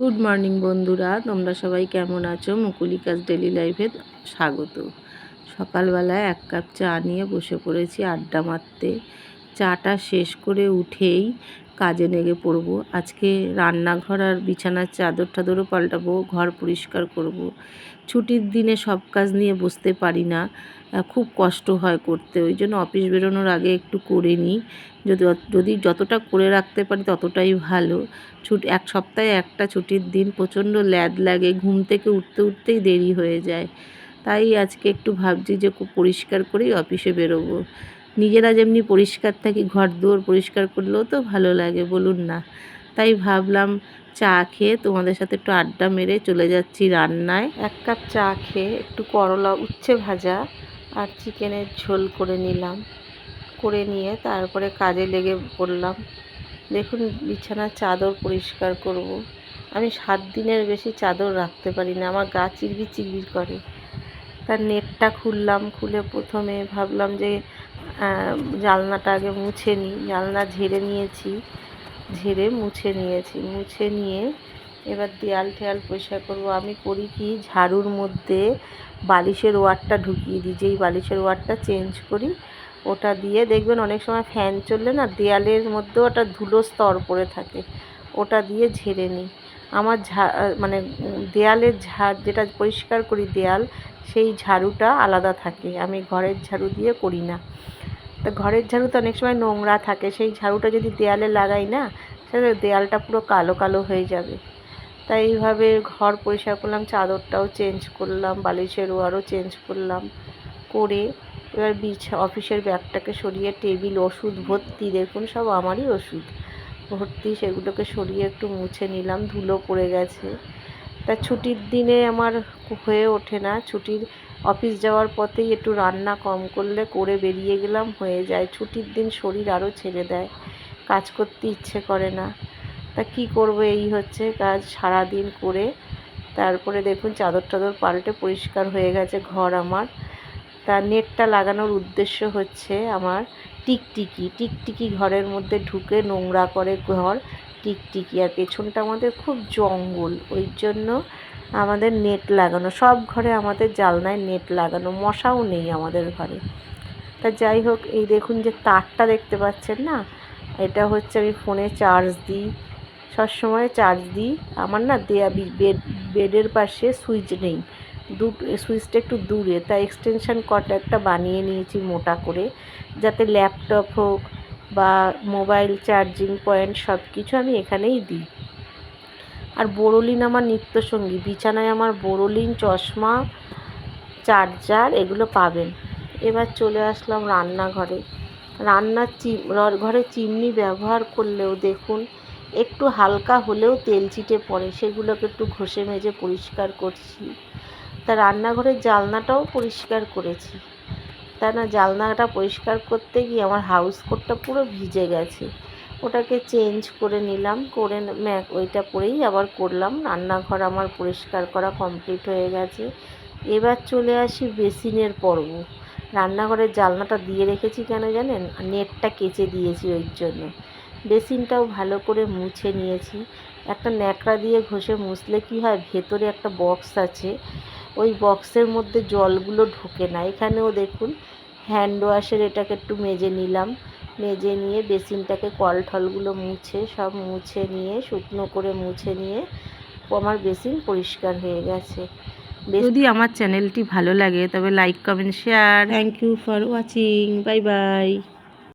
Good morning বন্ধুরা। তোমরা সবাই কেমন আছো? মুকুলিকাস ডেলি লাইফে স্বাগত। সকালবেলায় এক কাপ চা নিয়ে বসে পড়েছি আড্ডা মারতে। চাটা শেষ করে উঠেই কাজে লেগে পড়ব। আজকে রান্নাঘর আর বিছানার চাদর টাদরও পাল্টাবো, ঘর পরিষ্কার করব। ছুটির দিনে সব কাজ নিয়ে বসতে পারি না। খুব কষ্ট হয় করতে। ওই জন্য অফিস বেরোনোর আগে একটু করে নিই। যদি যদি যতটা করে রাখতে পারি ততটাই ভালো। ছুটি, এক সপ্তাহে একটা ছুটির দিন প্রচণ্ড ল্যাদ লাগে। ঘুম থেকে উঠতে উঠতেই দেরি হয়ে যায়। তাই আজকে একটু ভাবছি যে পরিষ্কার করেই অফিসে বেরোবো। নিজেরা যেমনি পরিষ্কার থাকি, ঘর দুয়ার পরিষ্কার করলেও তো ভালো লাগে, বলুন না। তাই ভাবলাম চা খেয়ে তোমাদের সাথে একটু আড্ডা মেরে চলে যাচ্ছি রান্নায়। এক কাপ চা খেয়ে একটু করলা উচ্ছে ভাজা আর চিকেনের ঝোল করে নিলাম। করে নিয়ে তারপরে কাজে লেগে পড়লাম। দেখুন বিছানার চাদর পরিষ্কার করব। আমি সাত দিনের বেশি চাদর রাখতে পারি না, আমার গা চিরবির চিরবির করে। তার নেটটা খুললাম, খুলে প্রথমে ভাবলাম যে জালনাটা আগে মুছে নিই। জালনা ঝেড়ে নিয়েছি। ঝেড়ে মুছে নিয়েছি। মুছে নিয়ে এবার দেয়াল ঠেয়াল পরিষ্কার করব। আমি করি কি, ঝাড়ুর মধ্যে বালিশের ওয়ারটা ঢুকিয়ে দিই। যেই বালিশের ওয়ারটা চেঞ্জ করি, ওটা দিয়ে দেখবেন অনেক সময় ফ্যান চললে না, দেয়ালের মধ্যেও ওটা ধুলো স্তর পড়ে থাকে। ওটা দিয়ে ঝেড়ে নিই। আমার ঝা মানে দেয়ালের ঝাড় যেটা পরিষ্কার করি দেয়াল, সেই ঝাড়ুটা আলাদা থাকে। আমি ঘরের ঝাড়ু দিয়ে করি না। তা ঘরের ঝাড়ু তো অনেক সময় নোংরা থাকে, সেই ঝাড়ুটা যদি দেয়ালে লাগাই না সেটা দেয়ালটা পুরো কালো কালো হয়ে যাবে। তাই এইভাবে ঘর পরিষ্কার করলাম, চাদরটাও চেঞ্জ করলাম, বালিশের ওয়ারও চেঞ্জ করলাম, করে এবার বিছ, অফিসের ব্যাগটাকে সরিয়ে টেবিল, ওষুধ, ভর্তি, দেখুন সব আমারই ওষুধ। ভর্তি, সেগুলোকে সরিয়ে একটু মুছে নিলাম, ধুলো পড়ে গেছে। তা ছুটির দিনে আমার হয়ে ওঠে না, ছুটির অফিস যাওয়ার পথেই একটু রান্না কম করলে করে বেরিয়ে গেলাম, হয়ে যায়। ছুটির দিন শরীর আরও ছেড়ে দেয়, কাজ করতে ইচ্ছে করে না। তা কি করব, এই হচ্ছে কাজ সারা দিন করে। তারপরে দেখুন চাদর টাদর পাল্টে পরিষ্কার হয়ে গেছে ঘর আমার। তা নেটটা লাগানোর উদ্দেশ্য হচ্ছে আমার টিকটিকি। টিকটিকি ঘরের মধ্যে ঢুকে নোংরা করে ঘর, টিকটিকি। আর পেছনটা আমাদের খুব জঙ্গল, ওই জন্য আমাদের নেট লাগানো, সব ঘরে আমাদের জালনায় নেট লাগানো, মশাও নেই আমাদের ঘরে। তা যাই হোক, এই দেখুন যে তারটা দেখতে পাচ্ছেন না? এটা হচ্ছে আমি ফোনে চার্জ দিই, সবসময় চার্জ দিই। আমার না দেয়া বেড, বেডের পাশে সুইচ নেই। দু, সুইচটা একটু দূরে, তা এক্সটেনশান কট একটা বানিয়ে নিয়েছি মোটা করে, যাতে ল্যাপটপ হোক বা মোবাইল চার্জিং পয়েন্ট সব কিছু আমি এখানেই দিই। আর বোরোলিন আমার নিত্যসঙ্গী। বিছানায় আমার বোরোলিন চশমা, চার্জার, এগুলো পাবেন। এবার চলে আসলাম রান্নাঘরে। রান্নার চিম ঘরে চিমনি ব্যবহার করলেও দেখুন, একটু হালকা হলেও তেল চিটে পড়ে। সেগুলোকে একটু ঘষে মেজে পরিষ্কার করছি। তা রান্নাঘরের জালনাটাও পরিষ্কার করেছি। তা না জালনাটা পরিষ্কার করতে গিয়ে আমার হাউস কোটটা পুরো ভিজে গেছে। ওটাকে চেঞ্জ করে নিলাম, করে ম্যাক ওইটা পরেই আবার করলাম। রান্নাঘর আমার পরিষ্কার করা কমপ্লিট হয়ে গেছে। এবার চলে আসি বেসিনের পর্ব। রান্নাঘরের জালনাটা দিয়ে রেখেছি কেন জানেন? নেটটা কেচে দিয়েছি ওই জন্য। বেসিনটাও ভালো করে মুছে নিয়েছি। একটা ন্যাকড়া দিয়ে ঘষে মুছলে কি হয়? ভেতরে একটা বক্স আছে। ওই বক্সের মধ্যে জলগুলো ঢোকে না। এখানেও দেখুন, হ্যান্ড ওয়াশের এটাকে একটু মেজে নিলাম। মেজে নিয়ে বেসিনটাকে কল ঠলগুলো মুছে সব মুছে নিয়ে শুকনো করে মুছে নিয়ে আমার বেসিন পরিষ্কার হয়ে গেছে। যদি আমার চ্যানেলটি ভালো লাগে তবে like comment share. Thank you for watching bye bye